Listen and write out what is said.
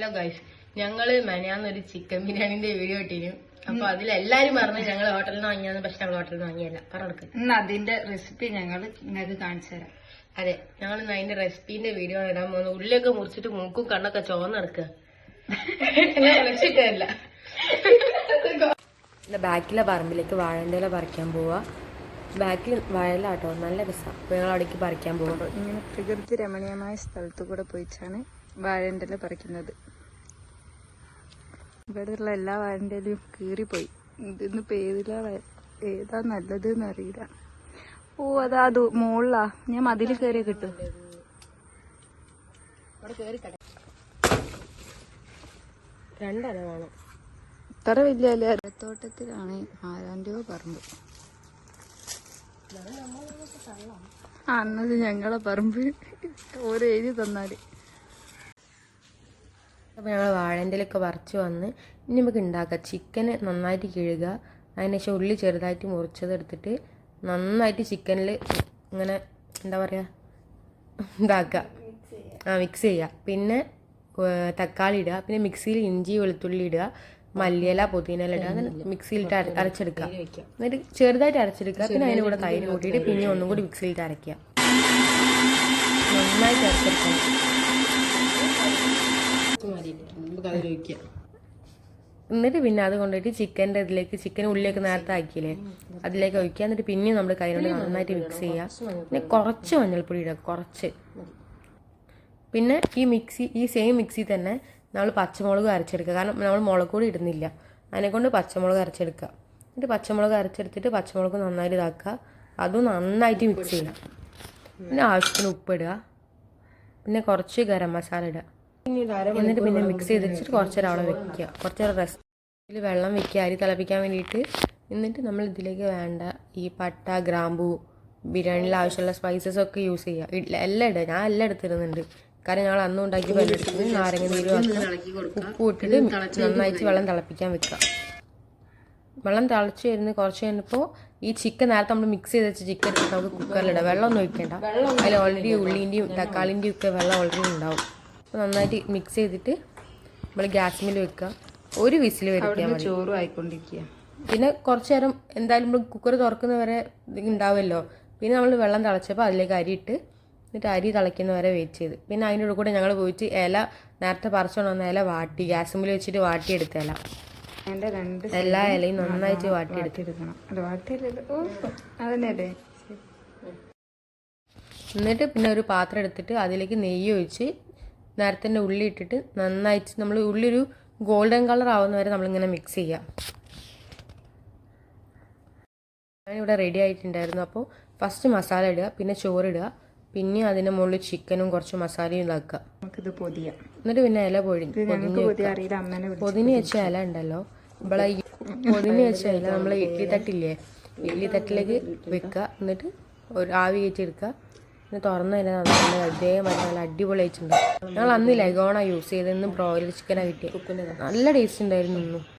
Hello guys ഞങ്ങൾ മെനയാന്നൊരു chicken ബിരിയാണിന്റെ video ഇട്ടിരുന്നു. അപ്പൊ അതിൽ എല്ലാരും പറഞ്ഞു ഞങ്ങൾ ഹോട്ടലിൽ നിന്ന് വാങ്ങിയാന്ന് പക്ഷെ ഞങ്ങൾ ഹോട്ടലിൽ നിന്ന് വാങ്ങിയല്ല. പറഞ്ഞു ഇന്ന് അതിന്റെ റെസിപ്പി ഞങ്ങൾ നിങ്ങൾക്ക് കാണിച്ചു തരാം. അതെ ഞങ്ങൾ ഇന്ന് അതിന്റെ റെസിപ്പിന്റെ വീഡിയോ ഇടാൻ പോകുന്നത്. ഉള്ളിയൊക്കെ മുറിച്ചിട്ട് മൂക്കും കണ്ണൊക്കെ ചോന്ന് നടക്കുക രക്ഷിട്ടല്ല ബാക്കിലെ പറമ്പിലേക്ക് വാഴന്തല പറിക്കാൻ പോവാ. ബാക്കിൽ വയലാട്ടോ നല്ല രസമാണ് അപ്പൊ ഞങ്ങൾ അവിടേക്ക് പറിക്കാൻ പോകുന്നത് ഇങ്ങനെ പ്രകൃതി രമണീയമായ സ്ഥലത്തു കൂടെ പോയിച്ചാണ് വാഴന്റെ പറിക്കുന്നത്. ഇവിടെയുള്ള എല്ലാ വാഴന്റെലും കീറിപ്പോയി. ഇതിന്ന് വ- ഏതാ നല്ലത് എന്നറിയില്ല ഓ അതാ അത് മുകളിലാ ഞാൻ മതിൽ കയറിയ കിട്ടും. രണ്ടര വേണം. ഇത്ര വലിയ അരത്തോട്ടത്തിലാണ് ആരാന്റെയോ പറമ്പ്. ആ എന്നത് ഞങ്ങളെ പറമ്പ്. ഓരോ എഴുതി തന്നാൽ. അപ്പോൾ ഞങ്ങൾ വാഴന്റെലൊക്കെ വറച്ച് വന്ന് ഇനി നമുക്ക് ഉണ്ടാക്കാം. ചിക്കന് നന്നായിട്ട് കിഴുക അതിനുശേഷം ഉള്ളി ചെറുതായിട്ട് മുറിച്ചതെടുത്തിട്ട് നന്നായിട്ട് ചിക്കനിൽ ഇങ്ങനെ എന്താ പറയുക ഇതാക്കുക. ആ മിക്സ് ചെയ്യുക. പിന്നെ തക്കാളി ഇടുക. പിന്നെ മിക്സിയിൽ ഇഞ്ചി വെളുത്തുള്ളി ഇടുക. മല്ലിയില പുതിനയില ഇടുക. എന്നിട്ട് മിക്സിയിലിട്ട് അര- അരച്ചെടുക്കുക. എന്നിട്ട് ചെറുതായിട്ട് അരച്ചെടുക്കുക. പിന്നെ അതിന്റെ കൂടെ തൈര് കൂട്ടിയിട്ട് പിന്നെ ഒന്നും കൂടി മിക്സിയിലിട്ട് അരയ്ക്കുക. നന്നായിട്ട് അരച്ചെടുക്കണം. എന്നിട്ട് പിന്നെ അത് കൊണ്ടുപോയിട്ട് ചിക്കന്റെ ഇതിലേക്ക് ചിക്കൻ ഉള്ളിലേക്ക് നേരത്തെ ആക്കിയില്ലേ? അതിലേക്ക് ഒഴിക്കുക. എന്നിട്ട് പിന്നെയും നമ്മൾ കൈകൊണ്ട് നന്നായിട്ട് മിക്സ് ചെയ്യുക. പിന്നെ കുറച്ച് മഞ്ഞൾപ്പൊടി ഇടുക കുറച്ച്. പിന്നെ ഈ മിക്സി ഈ സെയിം മിക്സി തന്നെ നമ്മൾ പച്ചമുളക് അരച്ചെടുക്കുക. കാരണം നമ്മൾ മുളക് കൂടി ഇടുന്നില്ല. അതിനെക്കൊണ്ട് പച്ചമുളക് അരച്ചെടുക്കുക. എന്നിട്ട് പച്ചമുളക് അരച്ചെടുത്തിട്ട് പച്ചമുളക് നന്നായിട്ട് ഇതാക്കുക. അതും നന്നായിട്ട് മിക്സ് ചെയ്യുക. പിന്നെ ആവശ്യത്തിന് ഉപ്പിടുക പിന്നെ കുറച്ച് ഗരം മസാല ഇടുക. എന്നിട്ട് പിന്നെ മിക്സ് ചെയ്ത് വെച്ചിട്ട് കുറച്ചേരം അവിടെ വെക്കുക. കുറച്ചേരം റെസ്റ്റിൽ റെസ്റ്റ് ഇതിൽ വെള്ളം വെക്കുക അരി തിളപ്പിക്കാൻ വേണ്ടിയിട്ട്. എന്നിട്ട് നമ്മൾ ഇതിലേക്ക് വേണ്ട ഈ പട്ട ഗ്രാമ്പൂ ബിരിയാണിയിൽ ആവശ്യമുള്ള സ്പൈസസ് ഒക്കെ യൂസ് ചെയ്യുക. ഇല്ല എല്ലാം ഇടുക ഞാൻ എല്ലാം എടുത്തിരുന്നുണ്ട് കാരണം ഞങ്ങൾ അന്നും ഉണ്ടാക്കി വെള്ളത്തിൽ നാരങ്ങ നീര് ഉപ്പ് ഇട്ടിട്ട് നന്നായിട്ട് വെള്ളം തിളപ്പിക്കാൻ വെക്കുക. വെള്ളം തിളച്ച് വരുന്ന കുറച്ച് കഴിഞ്ഞപ്പോൾ ഈ ചിക്കൻ നേരത്തെ നമ്മൾ മിക്സ് ചെയ്ത് വെച്ച ചിക്കൻ എടുത്തിട്ട് നമുക്ക് കുക്കറിലിടാം വെള്ളം ഒന്നും ഒഴിക്കേണ്ട. അതിൽ ഓൾറെഡി ഉള്ളിന്റെയും തക്കാളിന്റെയും ഒക്കെ വെള്ളം ഓൾറെഡി ഉണ്ടാവും. നന്നായിട്ട് മിക്സ് ചെയ്തിട്ട് നമ്മൾ ഗ്യാസ്മിൽ വെക്കുക ഒരു വിസിൽ വരുത്തിയാൽ ചോറും ആയിക്കൊണ്ടിരിക്കുക പിന്നെ കുറച്ച് നേരം എന്തായാലും നമ്മൾ കുക്കർ തുറക്കുന്നവരെ ഉണ്ടാവുമല്ലോ പിന്നെ നമ്മൾ വെള്ളം തിളച്ചപ്പോൾ അതിലേക്ക് അരി ഇട്ട് എന്നിട്ട് അരി തിളയ്ക്കുന്നവരെ വെയിറ്റ് ചെയ്ത്. പിന്നെ അതിന്റെ കൂടെ ഞങ്ങൾ പോയിട്ട് ഇല നേരത്തെ പറിച്ചോണ്ട് വന്ന ഇല വാട്ടി. ഗ്യാസ്മിൽ വെച്ചിട്ട് വാട്ടിയെടുത്ത ഇല. എല്ലാ ഇലയും നന്നായിട്ട് വാട്ടിയെടുത്തിരിക്കണം എന്നിട്ട് പിന്നെ ഒരു പാത്രം എടുത്തിട്ട് അതിലേക്ക് നെയ്യ് ഒഴിച്ച് നേരത്തെ തന്നെ ഉള്ളി ഇട്ടിട്ട് നന്നായിട്ട് നമ്മൾ ഉള്ളി ഒരു ഗോൾഡൻ കളർ ആവുന്ന വരെ നമ്മളിങ്ങനെ മിക്സ് ചെയ്യുക ഞാനിവിടെ റെഡി ആയിട്ടുണ്ടായിരുന്നു. അപ്പോൾ ഫസ്റ്റ് മസാല ഇടുക പിന്നെ ചോറിടുക പിന്നെ അതിന്റെ മുകളിൽ ചിക്കനും കുറച്ച് മസാലയും ഇതാക്കുക. നമുക്കിത് പൊതിയാം. എന്നിട്ട് പിന്നെ ഇല പൊഴി പൊതിഞ്ഞ് പൊതിന് വെച്ച ഇല ഉണ്ടല്ലോ. നമ്മളെ പൊതിഞ്ഞ് പൊതിന് വെച്ച ഇല നമ്മളെ ഇഡ്ലി തട്ടില്ലേ? ഇഡ്ലി തട്ടിലേക്ക് വെക്കുക. എന്നിട്ട് ഒരു ആവി കയറ്റി എടുക്കുക. എന്നിട്ട് തുറന്ന് നല്ല അതേമാതിരി നല്ല അടിപൊളി ആയിട്ടുണ്ട്. ഞങ്ങൾ അന്ന് ലഗോണ യൂസ് ചെയ്തെന്നും ഇന്ന് ബ്രോയിലർ ചിക്കനാണ് കിട്ടിയത് നല്ല ടേസ്റ്റ് ഉണ്ടായിരുന്നു